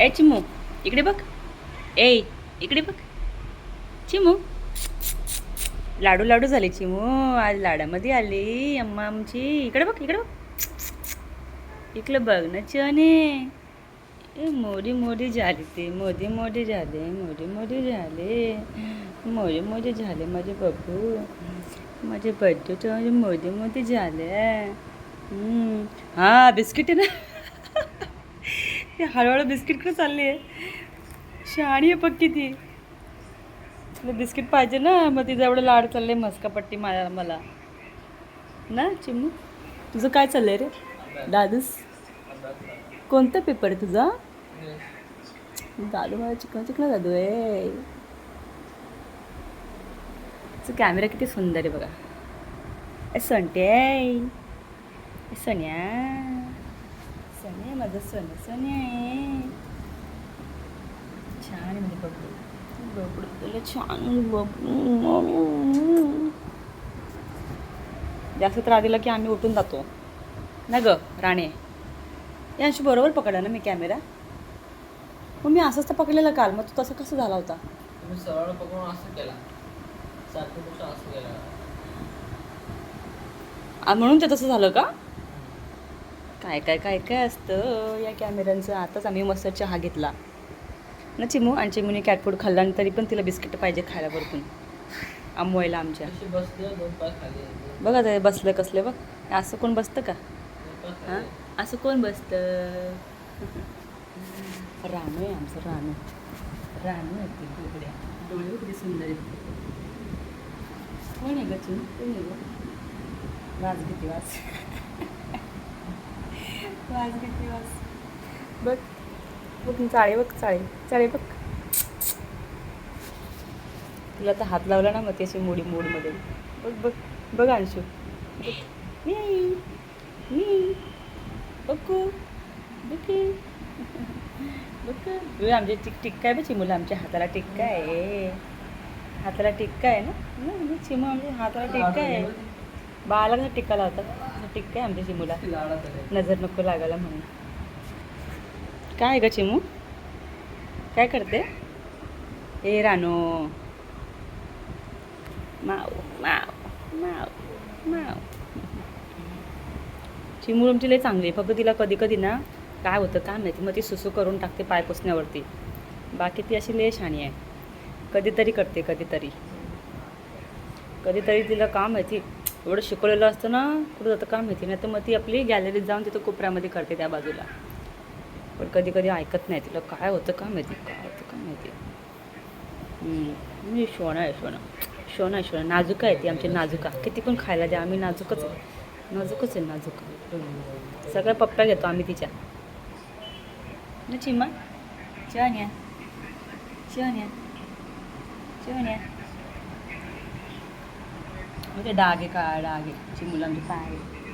ए चिमू इकडे बघ. ए इकडे बघ. चिमू. लाडू लाडू झाले चिमू. आज लाडामध्ये आली अम्मा आमची. इकडे बघ इकडे बघ. इकडे बघ ना चने ए मोडी मोडी झाली ते. मोदी मोदी झाले मोदी मोदी झाले. मोदी मोदी झाले माझे बब्बू माझे बड्डे मोदी मोदी झाले. हां बिस्किट आहे ना? ते हळूहळू बिस्किटकडे चालली आहे शहाणी आहे पक्की ती. तुला बिस्किट पाहिजे ना मग तिचं एवढं लाड चाललंय मस्कापट्टी मला मला. ना चिमू? तुझं काय चाललंय रे? दादूस? कोणता पेपर आहे तुझा? दादू मला चिकन चिकन दादू आहे. तुझा कॅमेरा किती सुंदर आहे बघा. ए संटे. ए सोन्या. माझं सोनं सोन्या आहे छान आहे म्हणजे बबडू बबडू तुला छान बबडू जास्त त्रास दिला की आम्ही उठून जातो ना ग राणे यांशी बरोबर पकडला ना मी कॅमेरा मग मी असंच तर पकडलेला काल मग तू तसं कसं झाला होता तुम्ही सरळ पकडून असं केला सारखं असं केला आ, म्हणून ते तसं झालं का काय काय काय काय असतं? या कॅमेऱ्यांचं आताच आम्ही मस्त चहा घेतला. ना चिमू? आणि चिमूने कॅट फूड खाल्ला आणि तरी पण तिला बिस्किट पाहिजे खायला वरतून. आंबवायला आमच्या. बघा ते बसलं कसलं बघ. असं कोण बसतं का? हां? असं कोण बसतं? रानू आहे आमचं रानू. रानू आहे डोकड्या डोळे किती सुंदर आहेत. कोण आहे ग चिमू? कोण आहे ग? वाज किती वाज वाज घेतली वाज बघ बघ चाळे बघ चाळे चाळे बघ. तुला तर हात लावला ना मग त्याची मोडी मोडमध्ये बघ बघ बघ अंशू. मी. मी. बघू बघू बघ आमचे टिक टिक्का आहे बघ चिमूला? आमच्या हाताला टिक्का आहे? हाताला टिक्का आहे ना? ना, चिमू आमच्या हाताला टिक्का आहे? बाळाला कसा टिक्का लावतात? टिक्का आहे आमच्या चिमूला. नजर नको लागायला म्हणून. काय आहे ग चिमू? काय करते? ए रानो. माव माव माव माव चिमू आमची लई चांगली आहे. फक्त तिला कधी कधी ना काय होतं काय माहिती मग ती सुसू करून टाकते पाय पुसण्यावरती. बाकी ती अशी लय शाणी आहे. कधीतरी करते कधीतरी. कधीतरी तिला काम माहिती एवढं शिकवलेलं असतं ना कुठं जातं काम माहिती नाही. तर मग ती आपली गॅलरीत जाऊन तिथं कोपऱ्यामध्ये करते त्या बाजूला. पण कधी कधी ऐकत नाही तिला काय होतं का माहिती काय होतं का माहिती. मी म्हणजे शोणा आहे शोणा. शोणा शोणा. नाजुका आहे ती आमची नाजुका किती पण खायला द्या आम्ही नाजूकच आहे. नाजूकच आहे नाजूक. सगळ्या पप्प्या घेतो आम्ही तिच्या. ना चिमा चिवान्या या चिवान्या या म्हणजे डाग आहे काळा डाग आहे चिमूला आमची पाय